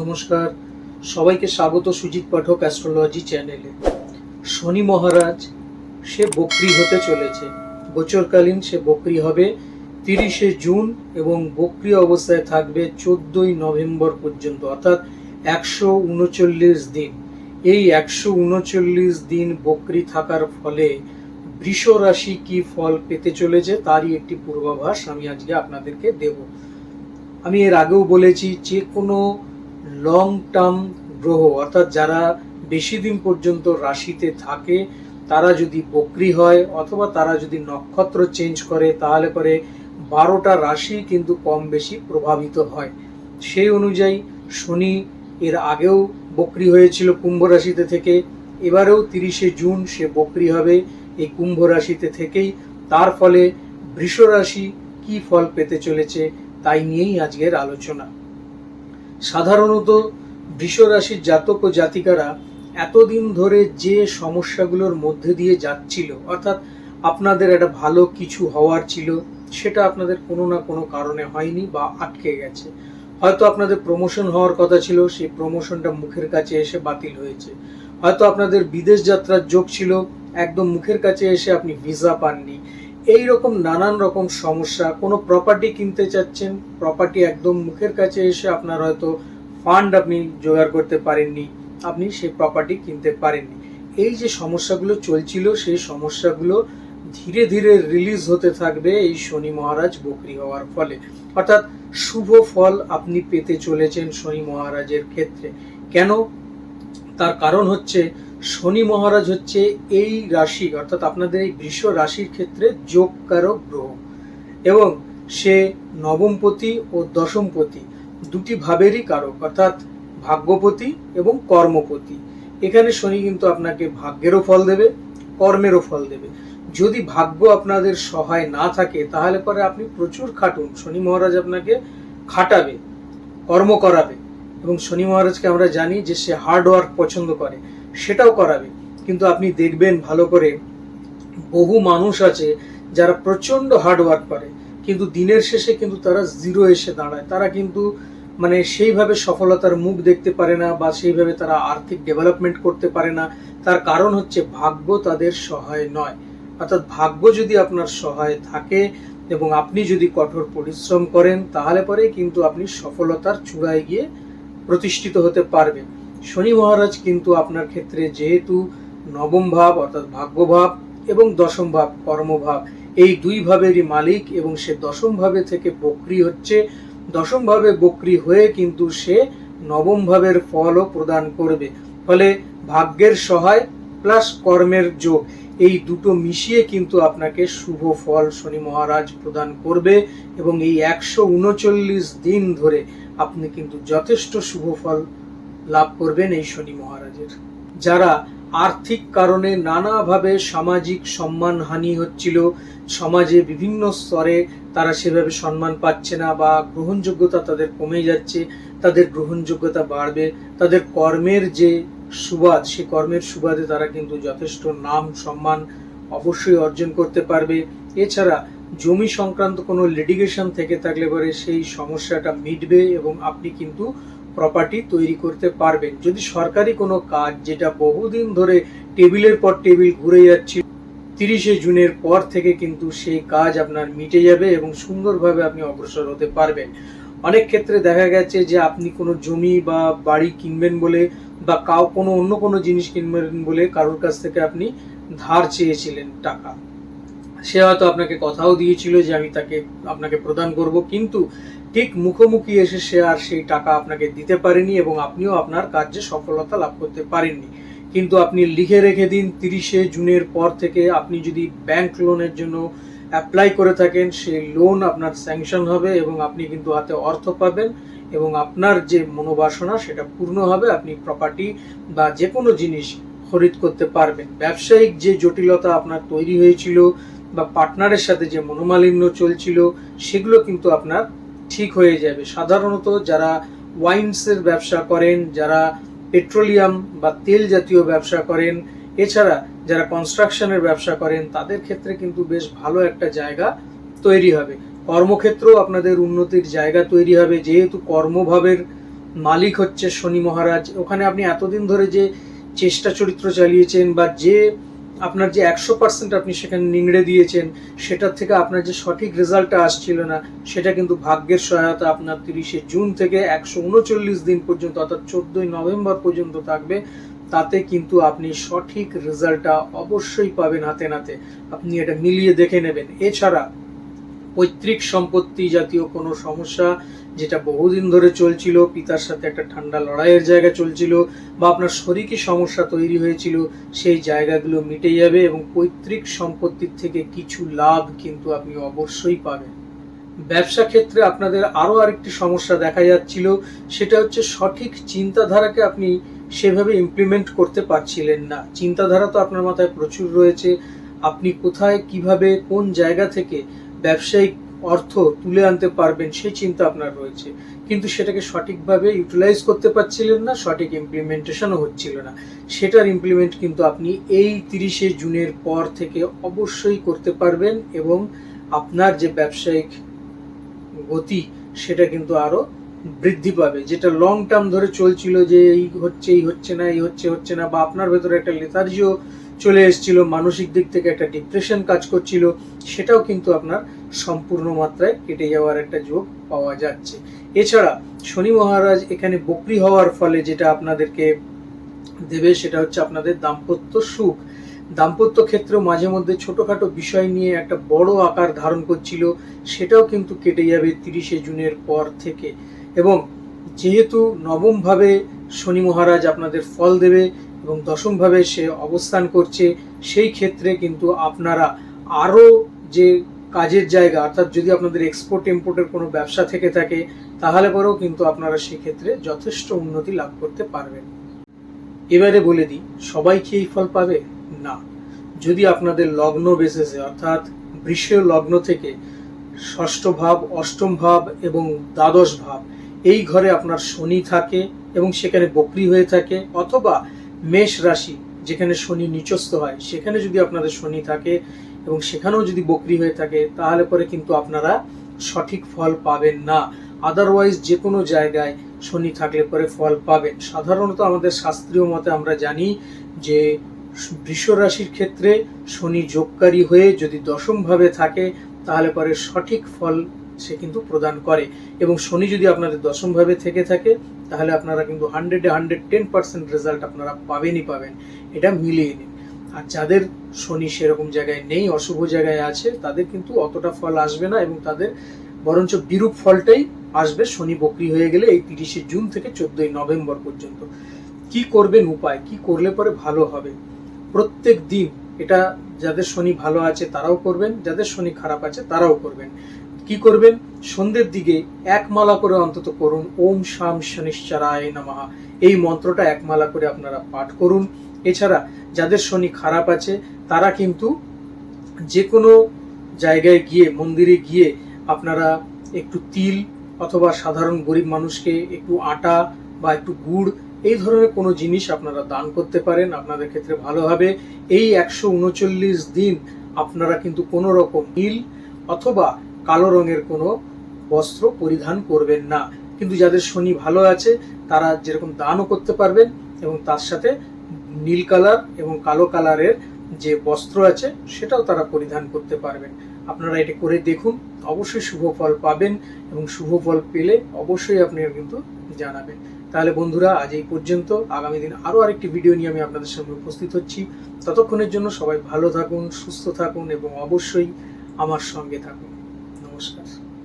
নমস্কার। সবাইকে স্বাগত সুজিত পাঠক অ্যাস্ট্রোলজি চ্যানেলে। শনি মহারাজ, সে বক্রি হতে চলেছে। গোচরকালীন সে বক্রি হবে তিরিশে জুন এবং বক্রি অবস্থায় থাকবে চোদ্দই নভেম্বর পর্যন্ত, অর্থাৎ একশো উনচল্লিশ দিন। এই একশো উনচল্লিশ দিন বক্রি থাকার ফলে বৃষ রাশি কি ফল পেতে চলেছে তারই একটি পূর্বাভাস আমি আজকে আপনাদেরকে দেবো। আমি এর আগেও বলেছি, যে কোনো লং টার্ম গ্রহ, অর্থাৎ যারা বেশি দিন পর্যন্ত রাশিতে থাকে, তারা যদি বক্রি হয় অথবা তারা যদি নক্ষত্র চেঞ্জ করে, তাহলে করে বারোটা রাশি কিন্তু কম বেশি প্রভাবিত হয়। সেই অনুযায়ী শনি এর আগেও বক্রি হয়েছিল কুম্ভ রাশিতে থেকে, এবারেও তিরিশে জুন সে বক্রি হবে এই কুম্ভ রাশিতে থেকেই। তার ফলে বৃষ রাশি কি ফল পেতে চলেছে, তাই নিয়েই আজকের আলোচনা। সাধারণত বৃষ রাশির জাতক ও জাতিকারা এতদিন ধরে যে সমস্যাগুলোর মধ্যে দিয়ে যাচ্ছিল, অর্থাৎ আপনাদের একটা ভালো কিছু হওয়ার ছিল, সেটা আপনাদের কোনো না কোনো কারণে হয়নি বা আটকে গেছে। হয়তো আপনাদের প্রমোশন হওয়ার কথা ছিল, সেই প্রমোশনটা মুখের কাছে এসে বাতিল হয়েছে। হয়তো আপনাদের বিদেশ যাত্রার যোগ ছিল, একদম মুখের কাছে এসে আপনি ভিসা পাননি। এই রকম নানান রকম সমস্যা। কোনো প্রপার্টি কিনতে চাচ্ছেন প্রপার্টি একদম মুখের কাছে এসে আপনার হয়তো ফান্ড আপনি জোগাড় করতে পারেননি, আপনি সেই প্রপার্টি কিনতে পারেননি। এই যে সমস্যাগুলো চলছিল, সেই সমস্যাগুলো ধীরে ধীরে রিলিজ হতে থাকবে এই শনি মহারাজ বকরি হওয়ার ফলে। অর্থাৎ শুভ ফল আপনি পেতে চলেছেন শনি মহারাজের ক্ষেত্রে। কেন? তার কারণ হচ্ছে শনি মহারাজ হচ্ছে এই রাশি, অর্থাৎ আপনাদের এই বৃষ রাশির ক্ষেত্রে যোগকারক গ্রহ। এবং সে নবমপতি ও দশমপতি, দুটি ভাবেরই কারক, অর্থাৎ ভাগ্যপতি এবং কর্মপতি। এখানে শনি কিন্তু আপনাকে ভাগ্যেরও ফল দেবে, কর্মেরও ফল দেবে। যদি ভাগ্য আপনাদের সহায় না থাকে, তাহলে পরে আপনি প্রচুর খাটুন। শনি মহারাজ আপনাকে খাটাবে, কর্ম করাবে। এবং শনি মহারাজকে আমরা জানি যে সে হার্ড ওয়ার্ক পছন্দ করে। সেটাও করাবে। কিন্তু আপনি দেখবেন ভালো করে বহু মানুষ আছে যারা প্রচণ্ড হার্ড ওয়ার্ক করে, কিন্তু দিনের শেষে কিন্তু তারা জিরো এসে দাঁড়ায়। তারা কিন্তু মানে সেইভাবে সফলতার মুখ দেখতে পারে না বা সেইভাবে তারা আর্থিক ডেভেলপমেন্ট করতে পারে না। তার কারণ হচ্ছে ভাগ্য তাদের সহায় নয়। অর্থাৎ ভাগ্য যদি আপনার সহায় থাকে এবং আপনি যদি কঠোর পরিশ্রম করেন, তাহলে পরে কিন্তু আপনি সফলতার চূড়ায় গিয়ে প্রতিষ্ঠিত হতে পারবেন। শনি মহারাজ কিন্তু আপনার ক্ষেত্রে যেহেতু নবম ভাব, অর্থাৎ ভাগ্যভাব এবং দশম ভাব কর্মভাব এই দুই ভাবেরই মালিক এবং সে দশম ভাবে থেকে বক্রি হচ্ছে। দশম ভাবে বক্রি হয়ে কিন্তু সে নবম ভাবের ফলও প্রদান করবে। ফলে ভাগ্যের সহায় প্লাস কর্মের যোগ, এই দুটো মিশিয়ে কিন্তু আপনাকে শুভ ফল শনি মহারাজ প্রদান করবে এবং এই একশো উনচল্লিশ দিন ধরে আপনি কিন্তু যথেষ্ট শুভ ফল লাভ করবেন এই শনি মহারাজের। যারা আর্থিক কারণে নানাভাবে সামাজিক সম্মানহানি হচ্ছিল, সমাজে বিভিন্ন স্তরে তারা সেভাবে সম্মান পাচ্ছে না বা গ্রহণযোগ্যতা তাদের কমে যাচ্ছে, তাদের গ্রহণযোগ্যতা বাড়বে, তাদের কর্মের যে সুবাদ, সে কর্মের সুবাদে তারা কিন্তু যথেষ্ট নাম সম্মান অবশ্যই অর্জন করতে পারবে। এছাড়া জমি সংক্রান্ত কোনো লিটিগেশন থেকে থাকলে পরে সেই সমস্যাটা মিটবে এবং আপনি কিন্তু প্রপার্টি তৈরি করতে পারবেন। যদি সরকারি কোনো কাজ যেটা বহুদিন ধরে টেবিলের পর টেবিল ঘুরে যাচ্ছে, তিরিশে জুনের পর থেকে কিন্তু সেই কাজ আপনার মিটে যাবে এবং সুন্দরভাবে আপনি অগ্রসর হতে পারবেন। অনেক ক্ষেত্রে দেখা গেছে যে আপনি কোনো জমি বা বাড়ি কিনবেন বলে বা কাউ কোনো অন্য কোনো জিনিস কিনবেন বলে কারোর কাছ থেকে আপনি ধার চেয়েছিলেন টাকা। সে হয়তো আপনাকে কথাও দিয়েছিল যে আমি তাকে, আপনাকে প্রদান করব, কিন্তু ঠিক মুখোমুখি এসে সে আর সেই টাকা আপনাকে দিতে পারেনি এবং আপনিও আপনার কার্যে সফলতা লাভ করতে পারেননি। কিন্তু আপনি লিখে রেখে দিন, তিরিশে জুনের পর থেকে আপনি যদি ব্যাংক লোনের জন্য অ্যাপ্লাই করে থাকেন সেই লোন আপনার স্যাংশন হবে এবং আপনি কিন্তু হাতে অর্থ পাবেন এবং আপনার যে মনোবাসনা সেটা পূর্ণ হবে, আপনি প্রপার্টি বা যে কোনো জিনিস খরিদ করতে পারবেন। ব্যবসায়িক যে জটিলতা আপনার তৈরি হয়েছিল বা পার্টনারের সাথে যে মনোমালিন্য চলছিল, সেগুলো কিন্তু আপনার ঠিক হয়ে যাবে। সাধারণত যারা ওয়াইন্সের ব্যবসা করেন, যারা পেট্রোলিয়াম বা তেল জাতীয় ব্যবসা করেন, এছাড়া যারা কনস্ট্রাকশনের ব্যবসা করেন, তাদের ক্ষেত্রে কিন্তু বেশ ভালো একটা জায়গা তৈরি হবে। কর্মক্ষেত্রেও আপনাদের উন্নতির জায়গা তৈরি হবে। যেহেতু কর্মভাবের মালিক হচ্ছে শনি মহারাজ, ওখানে আপনি এতদিন ধরে যে চেষ্টা চরিত্র চালিয়েছেন বা যে আপনার যে একশো পার্সেন্ট আপনি সেখানে নিংড়ে দিয়েছেন, সেটার থেকে আপনার যে সঠিক রেজাল্টটা আসছিল না, সেটা কিন্তু ভাগ্যের সহায়তা আপনার তিরিশে জুন থেকে একশো উনচল্লিশ দিন পর্যন্ত অর্থাৎ চোদ্দই নভেম্বর পর্যন্ত থাকবে। তাতে কিন্তু আপনি সঠিক রেজাল্টটা অবশ্যই পাবেন হাতে নাতে। আপনি এটা মিলিয়ে দেখে নেবেন। এছাড়া পৈতৃক সম্পত্তি জাতীয় কোনো সমস্যা যেটা বহুদিন ধরে চলছিল, পিতার সাথে একটা ঠান্ডা লড়াইয়ের জায়গা চলছিল বা আপনার শরীরী সমস্যা তৈরি হয়েছিল, সেই জায়গাগুলো মিটে যাবে এবং পৈতৃক সম্পত্তির থেকে কিছু লাভ কিন্তু আপনি অবশ্যই পাবেন। ব্যবসা ক্ষেত্রে আপনাদের আরও আরেকটি সমস্যা দেখা যাচ্ছিল, সেটা হচ্ছে সঠিক চিন্তাধারাকে আপনি সেভাবে ইমপ্লিমেন্ট করতে পারছিলেন না। চিন্তাধারা তো আপনার মাথায় প্রচুর রয়েছে, আপনি কোথায়, কীভাবে, কোন জায়গা থেকে ব্যবসায়িক অর্থ তুলে আনতে পারবেন সেই চিন্তা আপনার রয়েছে। কিন্তু সেটাকে সঠিকভাবে ইউটিলাইজ করতে পারছিলেন না, সঠিক ইমপ্লিমেন্টেশনও হচ্ছিল না। সেটার ইমপ্লিমেন্ট কিন্তু আপনি এই তিরিশে জুনের পর থেকে অবশ্যই করতে পারবেন এবং আপনার যে ব্যবসায়িক গতি সেটা কিন্তু আরও বৃদ্ধি পাবে। যেটা লং টার্ম ধরে চলছিল যে এই হচ্ছে এই হচ্ছে না, এই হচ্ছে হচ্ছে না বা আপনার ভেতরে একটা লেথার্জিও চলে এসেছিল, মানসিক দিক থেকে একটা ডিপ্রেশন কাজ করছিল, সেটাও কিন্তু আপনার সম্পূর্ণ মাত্রায় কেটে যাওয়ার একটা যোগ পাওয়া যাচ্ছে। এছাড়া শনি মহারাজ এখানে বকরি হওয়ার ফলে যেটা আপনাদেরকে দেবে সেটা হচ্ছে আপনাদের দাম্পত্য সুখ। দাম্পত্য ক্ষেত্র মাঝে মধ্যে ছোটখাটো বিষয় নিয়ে একটা বড় আকার ধারণ করছিল, সেটাও কিন্তু কেটে যাবে তিরিশে জুনের পর থেকে। এবং যেহেতু নবমভাবে শনি মহারাজ আপনাদের ফল দেবে এবং দশমভাবে সে অবস্থান করছে, সেই ক্ষেত্রে কিন্তু আপনারা আরও যে কাজের জায়গা, অর্থাৎ যদি আপনাদের এক্সপোর্ট ইম্পোর্টের কোনো ব্যবসা থেকে থাকে, তাহলে পরেও কিন্তু আপনারা সেক্ষেত্রে যথেষ্ট উন্নতি লাভ করতে পারবেন। এবারে বলে দিই, সবাই কি এই ফল পাবে? না। যদি আপনাদের লগ্ন বেসেসে অর্থাৎ বৃষ লগ্ন থেকে ষষ্ঠ ভাব, অষ্টম ভাব এবং দ্বাদশ ভাব, এই ঘরে আপনার শনি থাকে এবং সেখানে বকরি হয়ে থাকে, অথবা মেষ রাশি, যেখানে শনি নিচস্থ হয়, সেখানে যদি আপনাদের শনি থাকে এবং সেখানেও যদি বকরি হয়ে থাকে, তাহলে পরে কিন্তু আপনারা সঠিক ফল পাবেন না। আদারওয়াইজ যে কোনো জায়গায় শনি থাকলে পরে ফল পাবেন। সাধারণত আমাদের শাস্ত্রীয় মতে আমরা জানি যে, বৃষ রাশির ক্ষেত্রে শনি যোগকারী হয়ে যদি দশমভাবে থাকে, তাহলে পরে সঠিক ফল সে কিন্তু প্রদান করে। এবং শনি যদি আপনাদের দশমভাবে থেকে থাকে, তাহলে আপনারা কিন্তু হান্ড্রেডে হান্ড্রেড টেন পার্সেন্ট রেজাল্ট আপনারা পাবেনই পাবেন। এটা মিলিয়ে নিন। আর যাদের শনি সেরকম জায়গায় নেই, অশুভ জায়গায় আছে, তাদের কিন্তু অতটা ফল আসবে না এবং তাদের বরঞ্চ বিরূপ ফলটাই আসবে শনি বকরি হয়ে গেলে এই তিরিশে জুন থেকে চোদ্দই নভেম্বর পর্যন্ত। কি করবেন উপায়? কি করলে পরে ভালো হবে? প্রত্যেক দিন এটা যাদের শনি ভালো আছে তারাও করবেন, যাদের শনি খারাপ আছে তারাও করবেন। কি করবেন? সন্ধ্যের দিকে এক মালা করে অন্তত করুন। ওম শাম শনিশ্চরায় নমঃ। এই মন্ত্রটা এক মালা করে আপনারা পাঠ করুন। এছাড়া যাদের শনি খারাপ আছে, তারা কিন্তু যে কোনো জায়গায় গিয়ে, মন্দিরে গিয়ে আপনারা একটু তিল অথবা সাধারণ গরিব মানুষকে একটু আটা বা একটু গুড়, এই ধরনের কোনো জিনিস আপনারা দান করতে পারেন। আপনাদের ক্ষেত্রে ভালো হবে। এই একশো উনচল্লিশ দিন আপনারা কিন্তু কোনো রকম নীল অথবা কালো রঙের কোনো বস্ত্র পরিধান করবেন না। কিন্তু যাদের শনি ভালো আছে, তারা যেরকম দানও করতে পারবেন এবং তার সাথে নীল কালার এবং কালো কালারের যে বস্ত্র আছে, সেটাও তারা পরিধান করতে পারবেন। আপনারা এটা করে দেখুন, অবশ্যই শুভ ফল পাবেন এবং শুভ ফল পেলে অবশ্যই আপনি কিন্তু জানাবেন। তাহলে বন্ধুরা, আজ এই পর্যন্ত। আগামী দিন আরও আরেকটি ভিডিও নিয়ে আমি আপনাদের সামনে উপস্থিত হচ্ছি। ততক্ষণের জন্য সবাই ভালো থাকুন, সুস্থ থাকুন এবং অবশ্যই আমার সঙ্গে থাকুন।